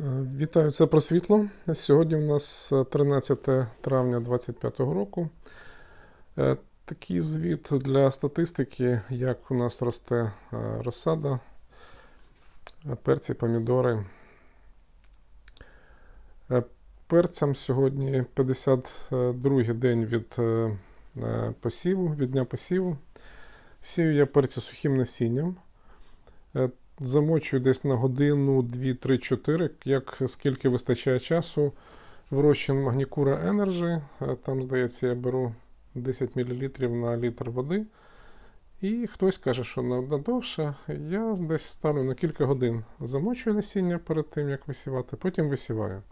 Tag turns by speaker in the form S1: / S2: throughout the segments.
S1: Е, Вітаю, це про світло. Сьогодні у нас е, 13 травня 2025 року. Е, Такий звіт для статистики, як у нас росте е, розсада, е, перці, помідори. Е, Перцям сьогодні 52-й день від е, е, посіву, від дня посіву. Сію я перці сухим насінням. Замочую десь на годину, 2, 3, 4, як скільки вистачає часу. В розчин Магнікура Energy. Е, Там, здається, я беру 10 мл на літр води. І хтось каже, що надовше. Я десь ставлю на кілька годин. Замочую насіння перед тим, як висівати, потім висіваю.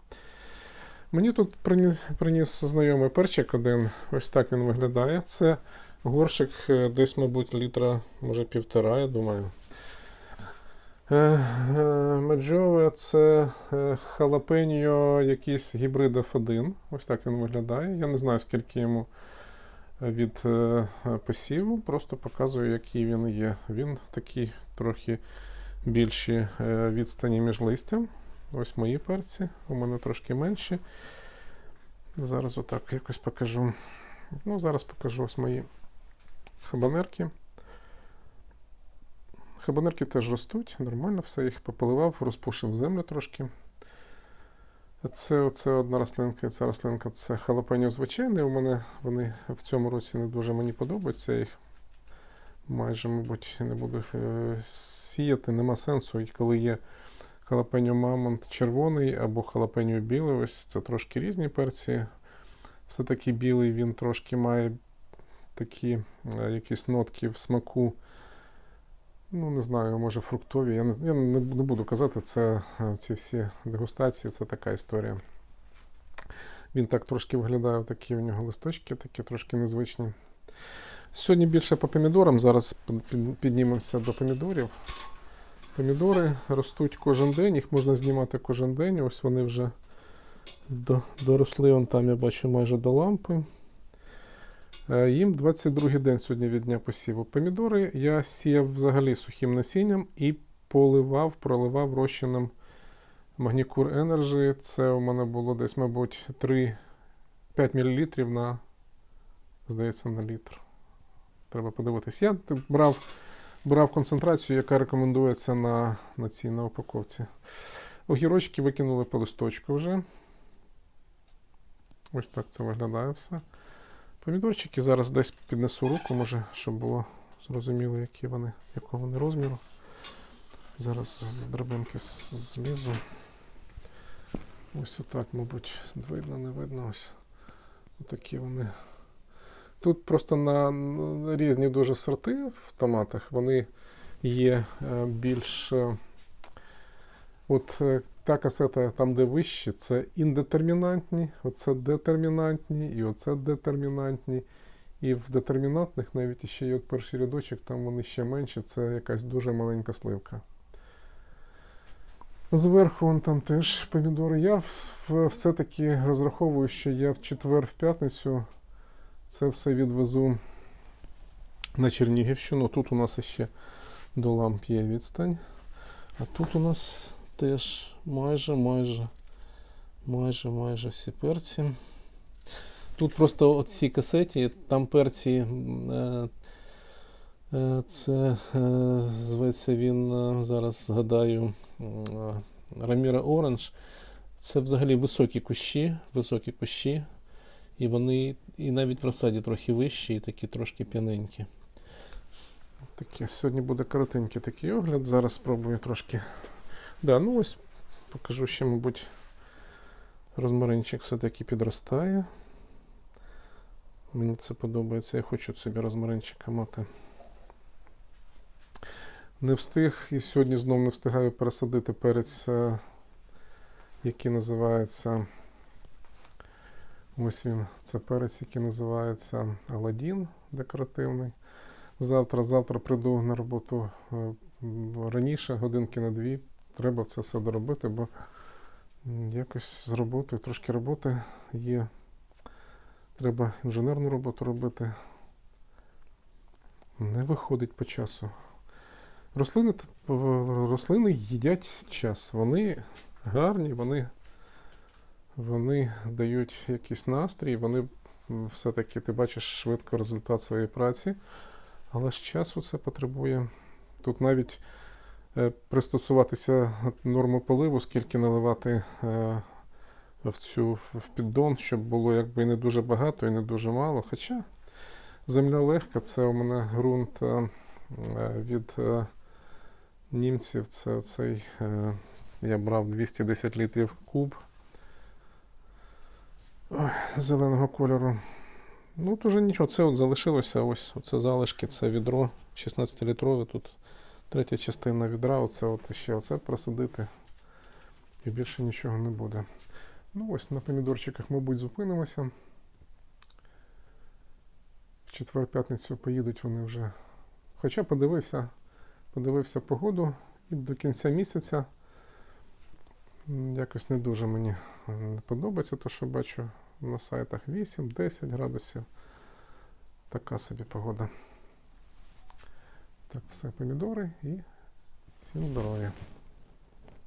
S1: Мені тут приніс, приніс знайомий перчик один. Ось так він виглядає. Це горшик е, десь, мабуть, літра, може півтора, я думаю. Е, е, Меджове це е, халапеньо, якийсь гібрид F1. Ось так він виглядає. Я не знаю, скільки йому від посіву, просто показую, який він є. Він такий трохи більші відстані між листям. Ось мої перці, у мене трошки менші. Зараз отак якось покажу. Ну, зараз покажу ось мої хабанерки. Хабанерки теж ростуть, нормально все, їх пополивав, розпушив землю трошки. Це оце одна рослинка, і ця рослинка це халапеньо звичайне. У мене вони в цьому році не дуже мені подобаються. Я їх майже, мабуть, не буду е, сіяти, нема сенсу. І коли є халапеньо мамонт червоний або халапеньо білий, ось це трошки різні перці. Все-таки білий він трошки має такі е, якісь нотки в смаку. Ну, не знаю, може фруктові. Я не, я не, буду казати, це е, ці всі дегустації, це така історія. Він так трошки виглядає, такі у нього листочки, такі трошки незвичні. Сьогодні більше по помідорам. Зараз під- під- піднімемося до помідорів. Помідори ростуть кожен день, їх можна знімати кожен день. Ось вони вже доросли, вон там я бачу майже до лампи. Е, Їм 22 день сьогодні від дня посіву. Помідори я сіяв взагалі сухим насінням і поливав, проливав розчином Магнікур Energy. Це у мене було десь, мабуть, 3, 5 мл на, здається, на літр. Треба подивитись. Я брав, брав концентрацію, яка рекомендується на, на цій на упаковці. Огірочки викинули по листочку вже. Ось так це виглядає все. Помідорчики зараз десь піднесу руку, може, щоб було зрозуміло, які вони, якого вони розміру. Зараз з драбинки злізу. Ось отак, мабуть, видно, не видно. Ось такі вони. Тут просто на, на різні дуже сорти в томатах. Вони є е, більш. е, От е, та касета, там, де вищі, це індетермінантні, оце детермінантні, і оце детермінантні. І в детермінантних навіть ще є перший рядочок, там вони ще менші, це якась дуже маленька сливка. Зверху вон там теж помідори. Я все-таки розраховую, що я в четвер, в п'ятницю це все відвезу на Чернігівщину. Тут у нас ще до ламп є відстань. А тут у нас теж майже, майже, майже, майже всі перці. Тут просто от цій касеті, там перці. Е, е, це е, зветься він, е, зараз згадаю, е, Раміра Оранж. Це взагалі високі кущі, високі кущі. І вони і навіть в розсаді трохи вищі, і такі трошки п'яненькі. Таке, сьогодні буде коротенький такий огляд. Зараз спробую трошки. Да, ну ось покажу ще, мабуть, розмаринчик все-таки підростає. Мені це подобається. Я хочу собі розмаринчика мати. Не встиг і сьогодні знову не встигаю пересадити перець, е, який називається. Ось він. Це перець, який називається Аладдін декоративний. Завтра, завтра прийду на роботу е, раніше, годинки на дві. Треба це все доробити, бо якось з роботою, трошки роботи є. Треба інженерну роботу робити. Не виходить по часу. Рослини, рослини їдять час. Вони гарні, вони, вони дають якийсь настрій, вони все-таки ти бачиш швидко результат своєї праці, але ж часу це потребує. Тут навіть пристосуватися норму поливу, скільки наливати е, в цю в піддон, щоб було якби не дуже багато, і не дуже мало. Хоча земля легка, це у мене ґрунт е, е, від е, німців. Це цей, е, я брав 210 літрів куб зеленого кольору. Ну, тут нічого, це от залишилося. Ось оце залишки, це відро 16-літрове. Тут третя частина відра, оце от ще оце просадити. І більше нічого не буде. Ну, ось на помідорчиках, мабуть, зупинимося. В четвер-п'ятницю поїдуть вони вже. Хоча подивився, подивився погоду і до кінця місяця. Якось не дуже мені не подобається, то що бачу на сайтах 8-10 градусів. Така собі погода. Так, все, помідори і всім здоров'я.